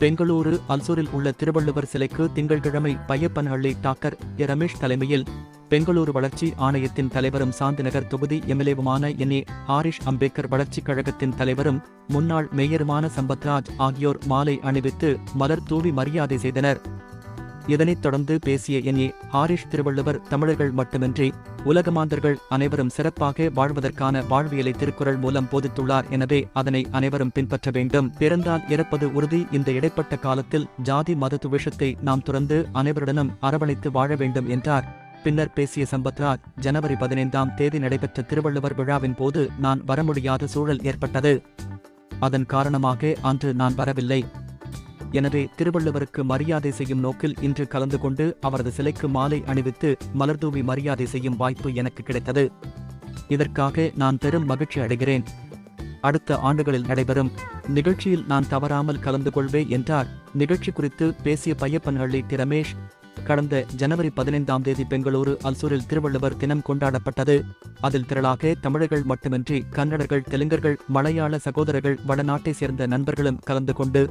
பெங்களூரு அல்சூரில் உள்ள திருவள்ளுவர் சிலைக்கு திங்கட்கிழமை பையப்பன்ஹள்ளி டாக்டர் எ. ரமேஷ் தலைமையில் பெங்களூரு வளர்ச்சி ஆணையத்தின் தலைவரும் சாந்திநகர் தொகுதி எம்எல்ஏவுமான என் ஏ ஆரிஷ் அம்பேத்கர் வளர்ச்சிக் கழகத்தின் தலைவரும் முன்னாள் மேயருமான சம்பத்ராஜ் ஆகியோர் மாலை அணிவித்து மலர் தூவி மரியாதை செய்தனர். இதனைத் தொடர்ந்து பேசிய என் ஏ ஹாரிஷ் திருவள்ளுவர் தமிழர்கள் மட்டுமின்றி உலகமாந்தர்கள் அனைவரும் சிறப்பாக வாழ்வதற்கான வாழ்வியலை திருக்குறள் மூலம் போதித்துள்ளார் எனவே அதனை அனைவரும் பின்பற்ற வேண்டும். பிறந்தால் இறப்பது உறுதி. இந்த இடைப்பட்ட காலத்தில் ஜாதி மத துவேஷத்தை நாம் துறந்து அனைவருடனும் அரவணைத்து வாழ வேண்டும் என்றார். பின்னர் பேசிய சம்பத்ராஜ் ஜனவரி பதினைந்தாம் தேதி நடைபெற்ற திருவள்ளுவர் விழாவின் போது நான் வர முடியாத சூழல் ஏற்பட்டது. அதன் காரணமாக அன்று நான் வரவில்லை. எனவே திருவள்ளுவருக்கு மரியாதை செய்யும் நோக்கில் இன்று கலந்து கொண்டு அவரது சிலைக்கு மாலை அணிவித்து மலர்தூவி மரியாதை செய்யும் வாய்ப்பு எனக்கு கிடைத்தது. இதற்காக நான் பெரும் மகிழ்ச்சி அடைகிறேன். அடுத்த ஆண்டுகளில் நடைபெறும் நிகழ்ச்சியில் நான் தவறாமல் கலந்து கொள்வே என்றார். நிகழ்ச்சி குறித்து பேசிய பையப்பன்ஹள்ளி டி ரமேஷ் கடந்த ஜனவரி பதினைந்தாம் தேதி பெங்களூரு அல்சூரில் திருவள்ளுவர் தினம் கொண்டாடப்பட்டது. அதில் திரளாக தமிழர்கள் மட்டுமின்றி கன்னடர்கள் தெலுங்கர்கள் மலையாள சகோதரர்கள் வடநாட்டை சேர்ந்த நண்பர்களும் கலந்து கொண்டு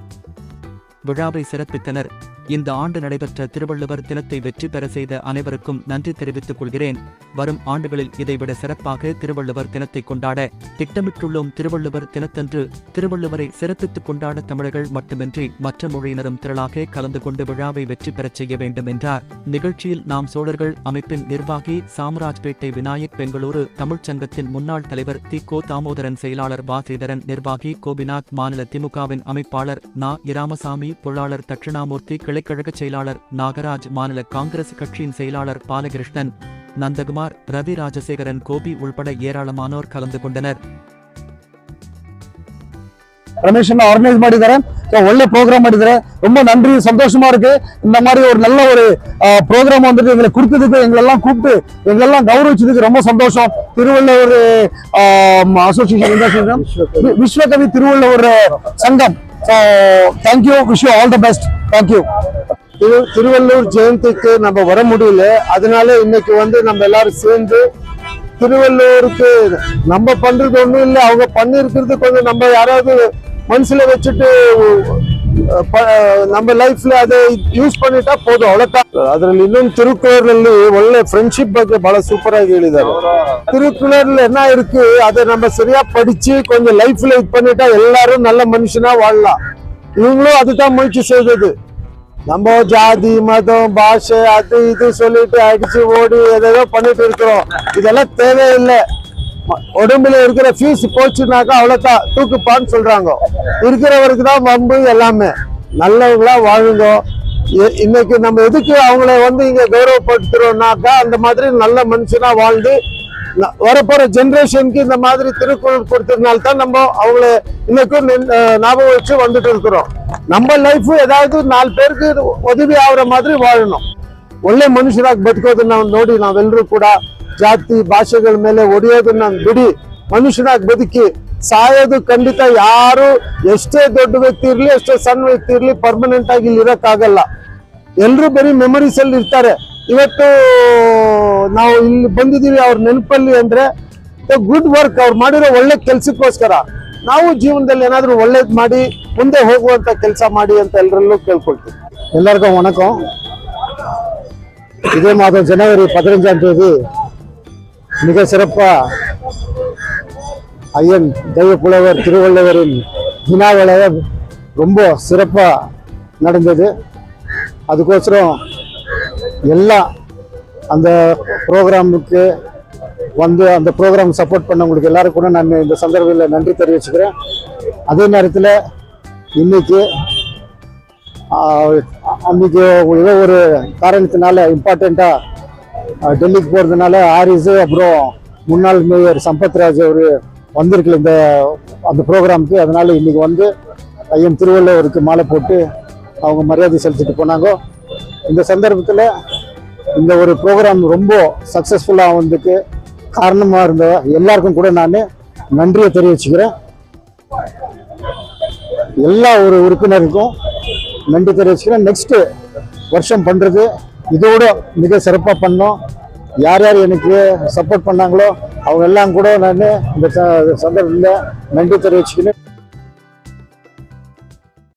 விழாவை சிறப்பித்தனர். இந்த ஆண்டு நடைபெற்ற திருவள்ளுவர் தினத்தை வெற்றி பெற செய்த அனைவருக்கும் நன்றி தெரிவித்துக் கொள்கிறேன். வரும் ஆண்டுகளில் இதைவிட சிறப்பாக திருவள்ளுவர் தினத்தை கொண்டாட திட்டமிட்டுள்ளோம். திருவள்ளுவர் தினத்தன்று திருவள்ளுவரை சிறப்பித்துக் கொண்டாட தமிழர்கள் மட்டுமின்றி மற்ற மொழியினரும் திரளாக கலந்து கொண்டு விழாவை வெற்றி பெறச் செய்ய வேண்டும் என்றார். நிகழ்ச்சியில் நாம் சோழர்கள் அமைப்பின் நிர்வாகி சாம்ராஜ்பேட்டை விநாயக் பெங்களூரு தமிழ்ச் சங்கத்தின் முன்னாள் தலைவர் தி. கோ. தாமோதரன் செயலாளர் வாசேதரன் நிர்வாகி கோபிநாத் மாநில திமுகவின் அமைப்பாளர் நா. இராமசாமி பொருளாளர் தட்சிணாமூர்த்தி கிளைக்கழக செயலாளர் நாகராஜ் மாநில காங்கிரஸ் கட்சியின் செயலாளர் பாலகிருஷ்ணன் நந்தகுமார் ரவி ராஜசேகரன் கோபி உள்பட ஏராளமானோர் கலந்து கொண்டனர் ರಮೇಶ್ ಅನ್ನ ಆರ್ಗನೈಸ್ ಮಾಡಿದ್ದಾರೆ So, ಒಳ್ಳೆ ಪ್ರೋಗ್ರಾಮ್ ಮಾಡಿದ್ದಾರೆ ரொம்ப நன்றி சந்தோஷமா இருக்கு இந்த மாதிரி ஒரு நல்ல ஒரு ப்ரோக்ராம் வந்துட்டு எங்களை கொடுத்ததுக்கு எங்களெல்லாம் கூப்பிட்டு எங்களெல்லாம் கௌரவிச்சதுக்கு ரொம்ப சந்தோஷம் Thiruvalluvar association Vishwakavi Thiruvalluvar Sangam so thank you wish you all the best thank you திரு திருவள்ளூர் ஜெயந்திக்கு நம்ம வர முடியல. அதனால இன்னைக்கு வந்து நம்ம எல்லாரும் சேர்ந்து திருவள்ளுவருக்கு நம்ம பண்றது ஒன்றும் இல்லை. அவங்க பண்ணிருக்கிறது கொஞ்சம் நம்ம யாராவது மனசுல வச்சுட்டு நம்ம ಲೈಫ್ಲಿ அதை யூஸ் ಪಡಿಟಾ போதும். ಅವಳತ್ತ ಅದರಲ್ಲಿ ಇನ್ನೊಂದು ತಿರುಕುಳೂರಲ್ಲಿ ಒಳ್ಳೆ ಫ್ರೆಂಡ್ಶಿಪ್ ಬಗ್ಗೆ ಬಹಳ ಸೂಪರ್ ಆಗಿ ಹೇಳಿದ್ದಾರೆ ತಿರುಕುಳೂರಲ್ಲಿ என்ன இருக்கு? அதை நம்ம சரியா படிச்சு கொஞ்சம் லைஃப்ல இது பண்ணிட்டா எல்லாரும் நல்ல மனுஷனா வாழலாம். இவங்களும் அதுதான் முயற்சி செய்தது. நம்ம ஜாதி மதம் பாஷை அது இது சொல்லிட்டு அடிச்சு ஓடி எதோ பண்ணிட்டு இருக்கிறோம். இதெல்லாம் தேவையில்லை. உடம்புல இருக்கிற ஃபீஸ் போச்சுனாக்கா அவ்வளவுதான். தூக்குப்பான்னு சொல்றாங்க. இருக்கிறவருக்கு தான் வம்பு எல்லாமே. நல்லவங்களா வாழுங்க. இன்னைக்கு நம்ம எதுக்கு அவங்கள வந்து இங்க கௌரவப்படுத்துறோம்னாக்கா அந்த மாதிரி நல்ல மனுஷனா வாழ்ந்து ಹೊರಪರ ஜென்ரேஷனுக்கு இந்த ಮಾದರಿ திருக்குறள் கொடுத்ததுனால ನಮ್ಮ நம்ம அவங்கள இன்னைக்கும் ನಾವು வச்சு ನಮ್ಮ ಲೈಫ್ நம்ம லைஃப் ஏதாவது நாலு பேருக்கு உதவி ಅವರ ಮಾದರಿ ಒಳ್ಳೆ ಮನುಷ್ಯರಾಗಿ ಬದುಕೋದನ್ನ ನೋಡಿ ನಾವೆಲ್ಲರೂ ಕೂಡ ಜಾತಿ, ಭಾಷೆಗಳ ಮೇಲೆ ಒಡೆಯೋದನ್ನ ಬಿಡಿ. ಮನುಷ್ಯನಾಗಿ ಬದುಕಿ ಸಾಯೋದು ಖಂಡಿತ ಯಾರು ಎಷ್ಟೇ ದೊಡ್ಡ ವ್ಯಕ್ತಿ ಇರ್ಲಿ, ಎಷ್ಟೇ ಸಣ್ಣ ವ್ಯಕ್ತಿ ಇರ್ಲಿ ಪರ್ಮನೆಂಟ್ ಆಗಿ ಇಲ್ಲಿ ಇರೋಕ್ಕಾಗಲ್ಲ. ಎಲ್ಲರೂ ಬರೀ ಮೆಮೊರೀಸ್ ಅಲ್ಲಿ ಇರ್ತಾರೆ. ಇವತ್ತು ನಾವು ಇಲ್ಲಿ ಬಂದಿದೀವಿ ಅವ್ರ ನೆನಪಲ್ಲಿ ಅಂದ್ರೆ ಗುಡ್ ವರ್ಕ್ ಅವ್ರು ಮಾಡಿರೋ ಒಳ್ಳೆ ಕೆಲ್ಸಕ್ಕೋಸ್ಕರ ನಾವು ಜೀವನದಲ್ಲಿ ಏನಾದ್ರೂ ಒಳ್ಳೇದ್ ಮಾಡಿ ಮುಂದೆ ಹೋಗುವಂತ ಕೆಲಸ ಮಾಡಿ ಅಂತ ಎಲ್ಲರಲ್ಲೂ ಕೇಳ್ಕೊಳ್ತೀವಿ எல்லாருக்கும் வணக்கம் இதே மாதம் ஜனவரி பதினஞ்சாம் தேதி மிக சிறப்பா ஐயன் தெய்வ புலவர் திருவள்ளுவரின் வினாவிளைய ரொம்ப சிறப்பா நடந்தது அதுக்கோசரம் எல்லாம் அந்த ப்ரோக்ராமுக்கு வந்து அந்த ப்ரோக்ராம் சப்போர்ட் பண்ணவங்களுக்கு எல்லாரும் கூட நான் இந்த சந்தர்ப்பத்தில் நன்றி தெரிவிச்சுக்கிறேன். அதே நேரத்தில் இன்னைக்கு அன்றைக்கி அன்னைக்கு ஏதோ ஒரு காரணத்தினால இம்பார்ட்டண்ட்டாக டெல்லிக்கு போகிறதுனால ஆரிஸு அப்புறம் முன்னாள் மேயர் சம்பத்ராஜ் அவர் வந்திருக்கல இந்த அந்த ப்ரோக்ராமுக்கு அதனால் இன்றைக்கி வந்து ஐயன் திருவள்ளுவருக்கு மாலை போட்டு அவங்க மரியாதை செலுத்திட்டு போனாங்க. இந்த சந்தர்ப்பத்தில் இந்த ஒரு ப்ரோக்ராம் ரொம்ப சக்ஸஸ்ஃபுல்லாக வந்ததுக்கு காரணமாக இருந்த எல்லாருக்கும் கூட நான் நன்றியை தெரிவிச்சுக்கிறேன். எல்லா ஒரு உறுப்பினருக்கும் நன்றி தெரிவிச்சுக்கிறேன். நெக்ஸ்ட்டு வருஷம் பண்ணுறது இதோட மிக சிறப்பாக பண்ணோம். யார் யார் எனக்கு சப்போர்ட் பண்ணாங்களோ அவங்க எல்லாம் கூட நான் இந்த ச- சந்தர்ப்பத்தில் நன்றி தெரிவிச்சுக்கிறேன்.